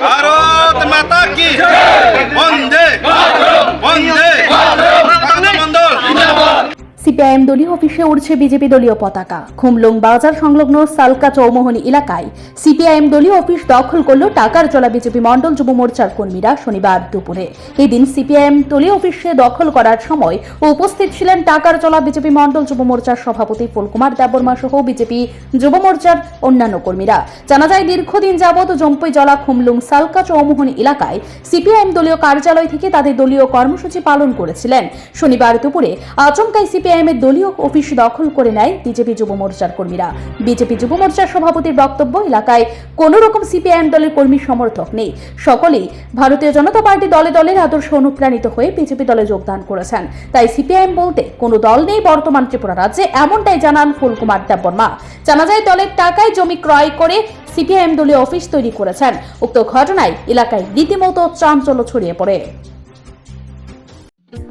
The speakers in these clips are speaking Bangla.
ভারত মাতা কি? বন্দে সিপিআইএম দলীয় অফিসে উড়ছে বিজেপি দলীয় পতাকা। খুমলুং বাজার সংলগ্ন সালকা চৌমোহনী এলাকায় সিপিআইএম দলীয় অফিস দখল করল টাকার চলা বিজেপি মণ্ডল যুব মোর্চার কর্মীরা শনিবার দুপুরে। এদিন সিপিআইএম দলীয় অফিসে দখল করার সময় উপস্থিত ছিলেন টাকার চলা বিজেপি মণ্ডল যুব মোর্চার সভাপতি ফুলকুমার দেববর্মা সহ বিজেপি যুব মোর্চার অন্যান্য কর্মীরা। জানা যায়, দীর্ঘদিন যাবৎ জম্পই জলা খুমলুং সালকা চৌমোহনী এলাকায় সিপিআইএম দলীয় কার্যালয় থেকে তাদের দলীয় কর্মসূচি পালন করেছিলেন। শনিবার দুপুরে আচমকাই সিপিআইএম এর দলীয় অফিস দখল করে নেয় বিজেপি যুব মোর্চার কর্মীরা। বিজেপি যুব মোর্চার সভাপতির বক্তব্য, এলাকায় কোন রকম সিপিআইএম দলের কর্মী সমর্থক নেই। সকলেই ভারতীয় জনতা পার্টি দলে দলের আদর্শ অনুপ্রাণিত হয়ে বিজেপি দলে যোগদান করেছেন। তাই সিপিআইএম বলতে কোনো দল নেই বর্তমান ত্রিপুরা রাজ্যে, এমনটাই জানান ফুলকুমার দেববর্মা। জানা যায় দলের টাকায় জমি ক্রয় করে সিপিআইএম দলীয় অফিস তৈরি করেছেন। উক্ত ঘটনায় এলাকায় রীতিমতো চাঞ্চল্য ছড়িয়ে পড়ে।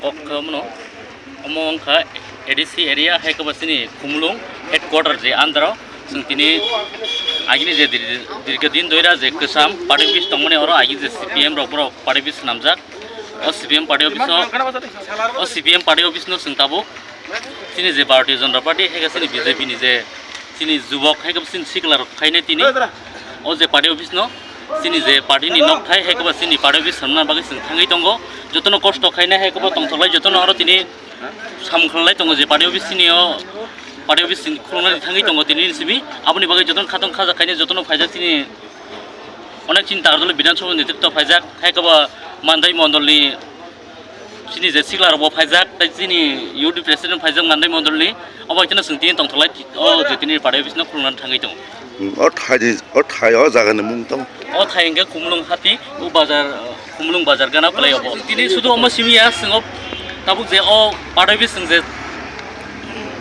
ఒకమును అమ్మవంక ఎడిసి ఏరియా హైకబసిని కుమ్లుం হেড কোয়ার্টার যে আন্দ্রা তিনি আগিনি যে দীর্ঘদিন ধরে যে কিসাম পার্টি অফিস তমনে ওর আগে যে সিপিএম রপর পার্টি অফিস নামজাক ও সিপিএম পার্টি অফিস ও সিপিএম পার্টি অফিস নো চিন্তাবো তিনি যে ভারতীয় জনতা পার্টি হেগাছিনি বিজেপি নিজে তিনি যুবক হেগাছিনি সিকলার খাইনে তিনি ও যে পার্টি অফিস ন sini je party ni nok thai hekoba sini paro bi samna bagi sin thangai tongo jotono kosto khaina hekoba tongtholai jotono aro tini samkhlai tongo je party bi sini o party bi sin khulna thangai tongo tini sibi apni bagi jotono khatong khaja khaina jotono phaija tini অনেক চিন্তা করলে বিধানসভা নেতৃত্ব ফাইজাক হেকবা মান্দাই মন্ডলনি sini je siklar bo phaijak tai sini UD president phaijak mandai modolni obo itina sungti tong tholai o je tini pare bisna khulnan thangai tong o thai o thai o jaga ne mung tong o thai nge kumlung hati u bazar kumlung bazar gana play obo tini sudu omo simia singo tabuk je o pare bis sing je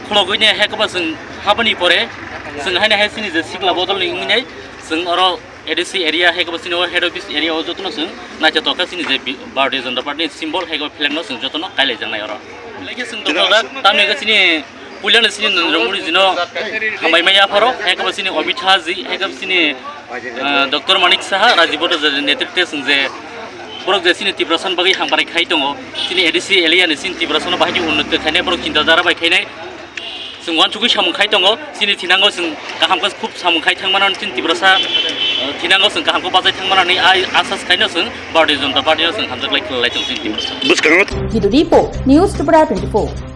khulogoi ne hekba sing habani pore sing haina haisini je sikla bodolni ngai sing oro ADC area हेको सिनो हेड अफिस एरिया ओ जतन सिं नाचा तोका सिनि जे बार्डे जन पार्टी सिम्बल हेको फ्लैग न सिं जतन काले जन नाय र लेके सिं तो ना तामे के सिनि पुलियन सिनि नंद्रमुडी जिनो हमाई मैया फरो हेको सिनि अमित शाह जी हेको सिनि डॉक्टर मानिक साहा राजीव रोजर नेतृत्व सिं जे बरक जे सिनि तिब्रसन बगै हांबारै खाइ दङ सिनि एडीसी एरिया नि सिनि तिब्रसन बाहायनि उन्नति खाइनाय बरक चिन्ता जारा बाय खाइनाय जों वान थुखै सामखाय दङ सिनि थिनांगौ जों गाहामखौ खुब सामखाय थांबानो जों तिब्रसा थिनांगौ जों गाहामखौ बाजायथांमानानै आसास खायनो जों बारदै जनता पार्टीयाव जों हान्जा लाइखौ लाइथों जों बुसखाङो रिपोर्ट न्यूज टुबरा 24